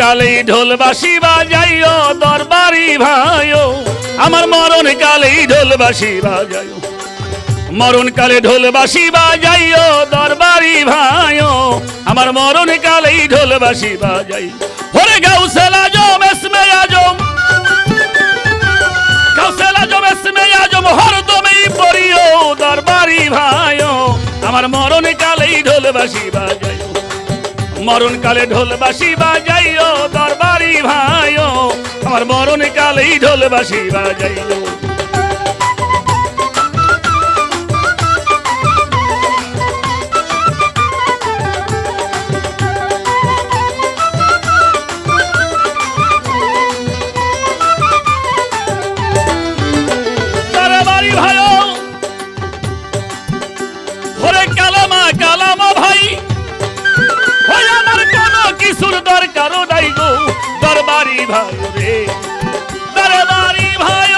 কালে ঢোল বাসি বাজাইও, দরবারি ভাইও। আমার মরণ কালে ঢোল বাসি বাজাইও। মরণ কালে ঢোল বাসি বাজাইও, দরবারি ভাইও। আমার মরণ কালে ঢোল বাসি বাজাই। হরে গাউসেলা জম এসমে আজম। গাউসেলা জম এসমে আজম, হরদমেই পড়িও, দরবারি ভাইও। আমার মরণ কালে ঢোল বাসি বাজাইও মরণ কালে ঢোল বাসি বাজাইও দরবারি ভাইও। আমার মরণ কালেই ঢোল বাসি বাজাইও। দরকারও নাই গো, দরবারি ভাই রে। দরবারি ভাই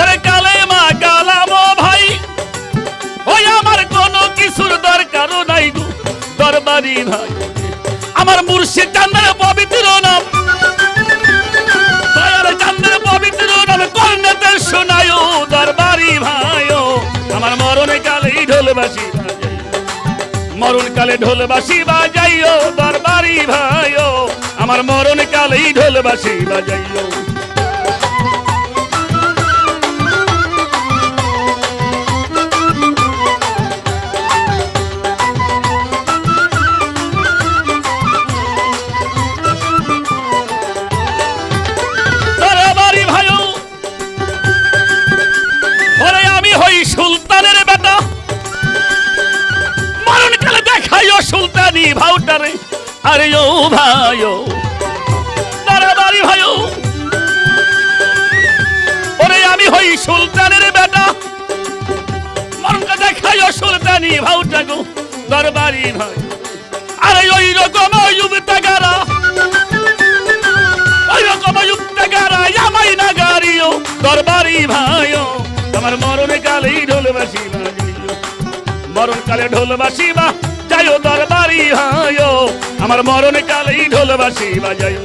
ওরে কালে মা কালামো ভাই, ওই আমার কোনো কিছুর দরকারও নাই গো, দরবারি ভাই আমার মুর্শিদ চান্দের পবিত্র নাম। চান্দের পবিত্র নাম কর্ণেতে শোনায়ও দরবারি ভাইও। আমার মরণ কালেই ঢোল বাসি মরণ কালে ঢোল বাসি বাজাইও দরবারি ভাইও। আমার মরণ কালেই ঢোল বাসি বাজাইও। ভাউটারে আরে ও ভাইও দরবারি ভাইও। ওরে আমি হই সুলতানের বেটা। মরণকে দেখাইও সুলতানি ভাউটা গো দরবারি ভাই। আরে ওই রকম যুবতাগারা ওই রকম যুবতাগারা আমাই না গাড়িও দরবারি ভাইও। আমার মরণে কালেই ঢোল বাসি বাজিও, মরণ কালে ঢোল বাসি বা, যাইও দরবারি ভাইও আমার মরণ কালেই ঢোল বাসি বাজাইও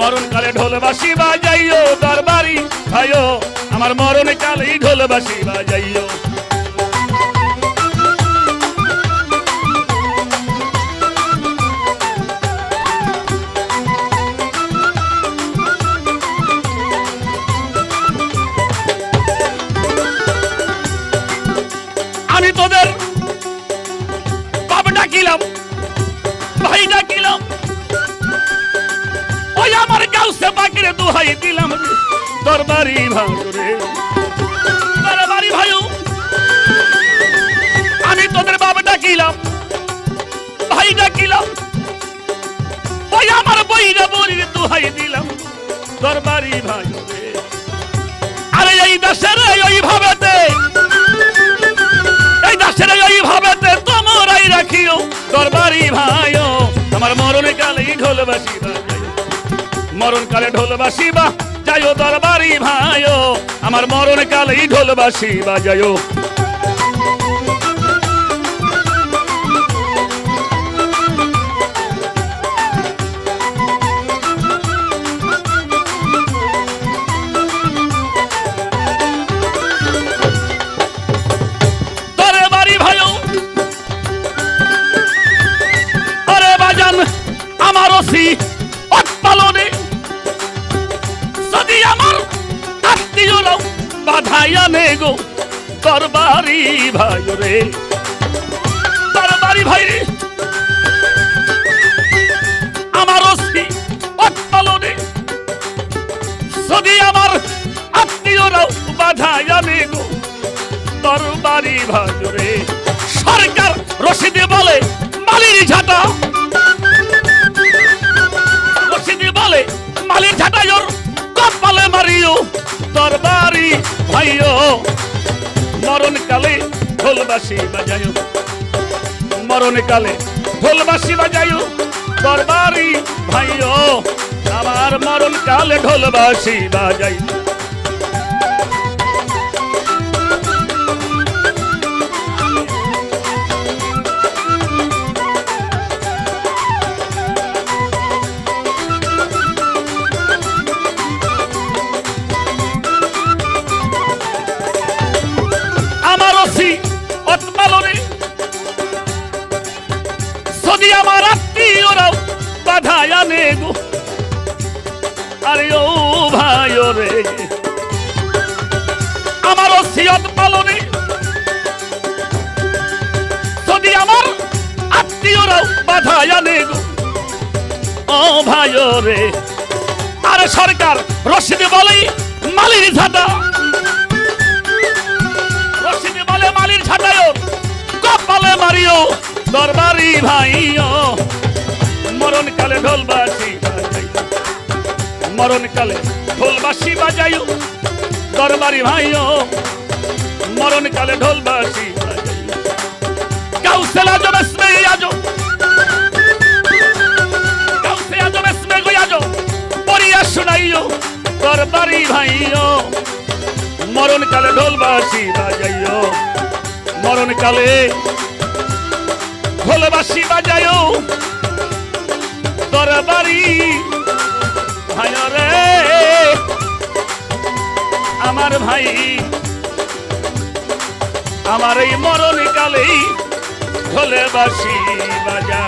মরণ কালে ঢোলবাসি বাজাইও দরবারি ভাইও আমার মরণ ঢোল ঢোলবাসি বাজাইও। দরবারি ভাই রে দরবারি ভাই আমি তোদের বাপ ডাকিলাম, ভাই ডাকিলাম ওই আমার বইরা বলির দুহাই দিলাম। দরবারি ভাই আরে এই দেশের ওই ভাবেতে এই দাসের এই ভাবেতে তোমরাই রাখিও দরবারি ভাইও। আমার মরণ কালে ঢোল বাসি মরণ কালে ঢোল বাসি বা যাইও দরবারি ভাইও আমার মরণ কালেই ঢোল বাসি আমার ওসি অট্টালনে যদি আমার বাধাইয়া নে গো। দরবারি ভাই রে। দরবারি ভাই রে। আমার অস্থি অট্টলনে যদি আমার আত্মীয়রাও বাধাইয়া নে গো। দরবারি ভাই রে। সরকার রশিদে বলে, মালির ঝাঁটা। রশিদে বলে, মালির ওর কপালে মারিও। দরবারি ভাইও। মরণ কালে ঢোলবাসি বাজায়ো মরণ কালে ঢোলবাসি বাজায়ো দরবারি ভাইও। আমার মরণ কালে ঢোলবাসি বাজাই আরে ও ভাই রে আমার অসিয়ত পালনে যদি আমার আত্মীয়রাও বাধায় আনে ও ভাই রে আরে সরকার রশিদে বলেই মালির ঝাঁটা। রশিদে বলে মালির ছাটায় কপালে মারিও, দরবারি ভাইও। মরণ কালে ঢোলবাসি বাজাইও মরণ ঢোলবাসি বাজাইও, দরবারি ভাইও মরণ কালে ঢোলবাসি কাউসেল আজম এসমে আজো। কাউসে আজম এসমে গই আজো। পড়িয়া শুনাইও, দরবারি ভাইও মরণ ঢোলবাসি বাজাইও। মরণ কালে ঢোলবাসি বাজাইও, দরবারি ভাই। আমার এই মরণকালেই কালেই ঢোলবাসি বাজা